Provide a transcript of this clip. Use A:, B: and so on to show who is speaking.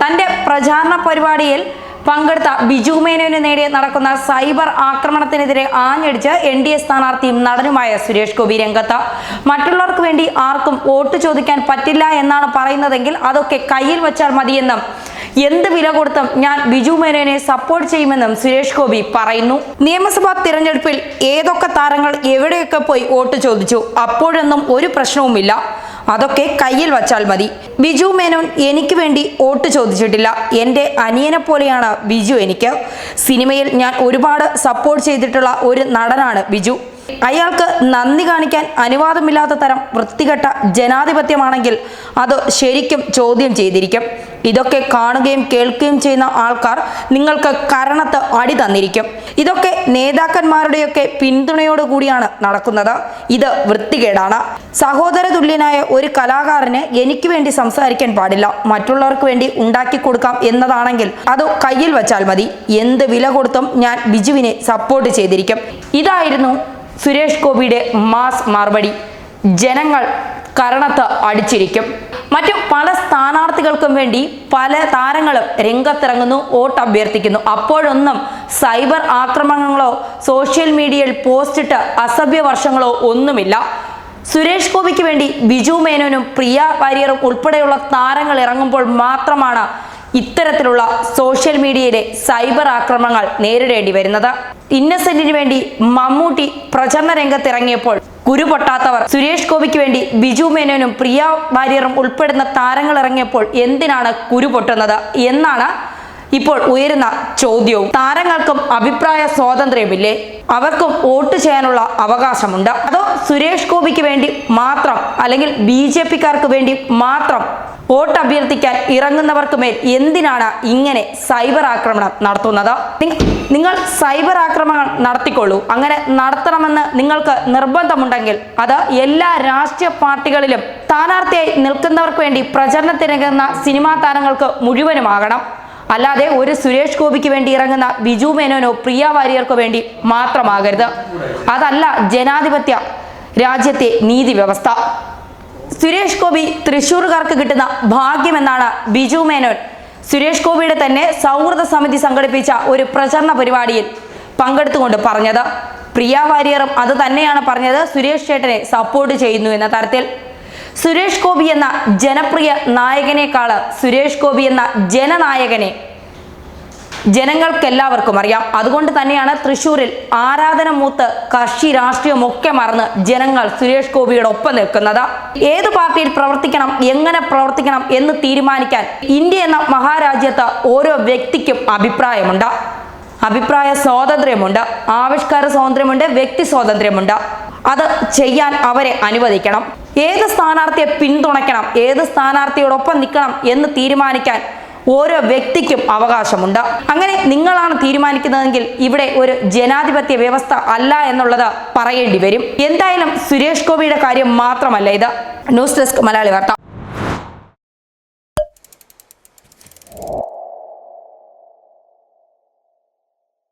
A: തന്റെ പ്രചാരണ പരിപാടിയിൽ പങ്കെടുത്ത ബിജു മേനോന് നേരെ നടക്കുന്ന സൈബർ ആക്രമണത്തിനെതിരെ ആഞ്ഞടിച്ച് എൻ ഡി എ സ്ഥാനാർത്ഥിയും നടനുമായ സുരേഷ് ഗോപി രംഗത്ത്. മറ്റുള്ളവർക്ക് വേണ്ടി ആർക്കും വോട്ട് ചോദിക്കാൻ പറ്റില്ല എന്നാണ് പറയുന്നതെങ്കിൽ അതൊക്കെ കയ്യിൽ വച്ചാൽ മതിയെന്നും എന്ത് വില കൊടുത്തും ഞാൻ ബിജു മേനോനെ സപ്പോർട്ട് ചെയ്യുമെന്നും സുരേഷ് ഗോപി പറയുന്നു. നിയമസഭാ തിരഞ്ഞെടുപ്പിൽ ഏതൊക്കെ താരങ്ങൾ എവിടെയൊക്കെ പോയി വോട്ട് ചോദിച്ചു? അപ്പോഴൊന്നും ഒരു പ്രശ്നവുമില്ല. അതൊക്കെ കയ്യിൽ വച്ചാൽ മതി. ബിജു മേനോൻ എനിക്ക് വേണ്ടി വോട്ട് ചോദിച്ചിട്ടില്ല. എന്റെ അനിയനെ പോലെയാണ് ബിജു എനിക്ക്. സിനിമയിൽ ഞാൻ ഒരുപാട് സപ്പോർട്ട് ചെയ്തിട്ടുള്ള ഒരു നടനാണ് ബിജു. അയാൾക്ക് നന്ദി കാണിക്കാൻ അനുവാദമില്ലാത്ത തരം വൃത്തികെട്ട ജനാധിപത്യമാണെങ്കിൽ അത് ശരിക്കും ചോദ്യം ചെയ്തിരിക്കും. ഇതൊക്കെ കാണുകയും കേൾക്കുകയും ചെയ്യുന്ന ആൾക്കാർ നിങ്ങൾക്ക് കരണത്ത് അടി തന്നിരിക്കും. ഇതൊക്കെ നേതാക്കന്മാരുടെയൊക്കെ പിന്തുണയോട് കൂടിയാണ് നടക്കുന്നത്. ഇത് വൃത്തികേടാണ്. സഹോദര തുല്യനായ ഒരു കലാകാരന് എനിക്ക് വേണ്ടി സംസാരിക്കാൻ പാടില്ല. മറ്റുള്ളവർക്ക് വേണ്ടി ഉണ്ടാക്കി കൊടുക്കാം എന്നതാണെങ്കിൽ അത് കയ്യിൽ വച്ചാൽ മതി. എന്ത് വില കൊടുത്തും ഞാൻ ബിജുവിനെ സപ്പോർട്ട് ചെയ്തിരിക്കും. ഇതായിരുന്നു സുരേഷ് ഗോപിയുടെ മാസ് മറുപടി. ജനങ്ങൾ കരണത്ത് അടിച്ചിരിക്കും. മറ്റു പല സ്ഥാനാർത്ഥികൾക്കും വേണ്ടി പല താരങ്ങളും രംഗത്തിറങ്ങുന്നു വോട്ട് അഭ്യർത്ഥിക്കുന്നു. അപ്പോഴൊന്നും സൈബർ ആക്രമണങ്ങളോ സോഷ്യൽ മീഡിയയിൽ പോസ്റ്റിട്ട് അസഭ്യ വർഷങ്ങളോ ഒന്നുമില്ല. സുരേഷ് ഗോപിക്ക് വേണ്ടി ബിജു മേനോനും പ്രിയ വാര്യറും ഉൾപ്പെടെയുള്ള താരങ്ങൾ ഇറങ്ങുമ്പോൾ മാത്രമാണ് ഇത്തരത്തിലുള്ള സോഷ്യൽ മീഡിയയിലെ സൈബർ ആക്രമണങ്ങൾ നേരിടേണ്ടി വരുന്നത്. ഇന്നസെന്റിന് വേണ്ടി മമ്മൂട്ടി പ്രചരണ രംഗത്തിറങ്ങിയപ്പോൾ കുരു പൊട്ടാത്തവർ സുരേഷ് ഗോപിക്ക് വേണ്ടി ബിജു മേനോനും പ്രിയ വാര്യറും ഉൾപ്പെടുന്ന താരങ്ങൾ ഇറങ്ങിയപ്പോൾ എന്തിനാണ് കുരു പൊട്ടുന്നത് എന്നാണ് ഇപ്പോൾ ഉയരുന്ന ചോദ്യവും. താരങ്ങൾക്കും അഭിപ്രായ സ്വാതന്ത്ര്യമില്ലേ അവർക്കും വോട്ട് ചെയ്യാനുള്ള അവകാശമുണ്ട്. അതോ സുരേഷ് ഗോപിക്ക് വേണ്ടി മാത്രം അല്ലെങ്കിൽ ബി ജെ പിക്കാർക്ക് വേണ്ടി മാത്രം വോട്ട് അഭ്യർത്ഥിക്കാൻ ഇറങ്ങുന്നവർക്ക് മേൽ എന്തിനാണ് ഇങ്ങനെ സൈബർ ആക്രമണം നടത്തുന്നത്? നിങ്ങൾ സൈബർ ആക്രമണം നടത്തിക്കൊള്ളൂ. അങ്ങനെ നടത്തണമെന്ന് നിങ്ങൾക്ക് നിർബന്ധമുണ്ടെങ്കിൽ അത് എല്ലാ രാഷ്ട്രീയ പാർട്ടികളിലും സ്ഥാനാർത്ഥിയായി നിൽക്കുന്നവർക്ക് വേണ്ടി പ്രചരണത്തിനിറങ്ങുന്ന സിനിമാ താരങ്ങൾക്ക് മുഴുവനുമാകണം. അല്ലാതെ ഒരു സുരേഷ് ഗോപിക്ക് വേണ്ടി ഇറങ്ങുന്ന ബിജു മേനോനോ പ്രിയ വാര്യർക്കോ വേണ്ടി മാത്രമാകരുത്. അതല്ല ജനാധിപത്യ രാജ്യത്തെ നീതി വ്യവസ്ഥ. സുരേഷ് ഗോപി തൃശ്ശൂർകാർക്ക് കിട്ടുന്ന ഭാഗ്യമെന്നാണ് ബിജു മേനോൻ. സുരേഷ് ഗോപിയുടെ തന്നെ സൗഹൃദ സമിതി സംഘടിപ്പിച്ച ഒരു പ്രചരണ പരിപാടിയിൽ പങ്കെടുത്തുകൊണ്ട് പറഞ്ഞത്. പ്രിയ വാര്യറും അത് തന്നെയാണ് പറഞ്ഞത് സുരേഷ് ചേട്ടനെ സപ്പോർട്ട് ചെയ്യുന്നു എന്ന തരത്തിൽ. സുരേഷ് ഗോപി എന്ന ജനപ്രിയ നായകനേക്കാൾ സുരേഷ് ഗോപി എന്ന ജനനായകനെ ജനങ്ങൾക്കെല്ലാവർക്കും അറിയാം. അതുകൊണ്ട് തന്നെയാണ് തൃശൂരിൽ ആരാധന മൂത്ത് കക്ഷി രാഷ്ട്രീയം ഒക്കെ മറന്ന് ജനങ്ങൾ സുരേഷ് ഗോപിയുടെ ഒപ്പം നിൽക്കുന്നത്. ഏത് പാർട്ടിയിൽ പ്രവർത്തിക്കണം എങ്ങനെ പ്രവർത്തിക്കണം എന്ന് തീരുമാനിക്കാൻ ഇന്ത്യ എന്ന മഹാരാജ്യത്ത് ഓരോ വ്യക്തിക്കും അഭിപ്രായമുണ്ട്. അഭിപ്രായ സ്വാതന്ത്ര്യമുണ്ട്. ആവിഷ്കാര സ്വാതന്ത്ര്യമുണ്ട് വ്യക്തി സ്വാതന്ത്ര്യമുണ്ട്. അത് ചെയ്യാൻ അവരെ അനുവദിക്കണം. ഏത് സ്ഥാനാർത്ഥിയെ പിന്തുണയ്ക്കണം ഏത് സ്ഥാനാർത്ഥിയോടൊപ്പം നിൽക്കണം എന്ന് തീരുമാനിക്കാൻ ഓരോ വ്യക്തിക്കും അവകാശമുണ്ട്. അങ്ങനെ നിങ്ങളാണ് തീരുമാനിക്കുന്നതെങ്കിൽ ഇവിടെ ഒരു ജനാധിപത്യ വ്യവസ്ഥ അല്ല എന്നുള്ളത് പറയേണ്ടി വരും. എന്തായാലും സുരേഷ് ഗോപിയുടെ കാര്യം മാത്രമല്ല ഇത്. ന്യൂസ് ഡെസ്ക് മലയാളി വാർത്ത.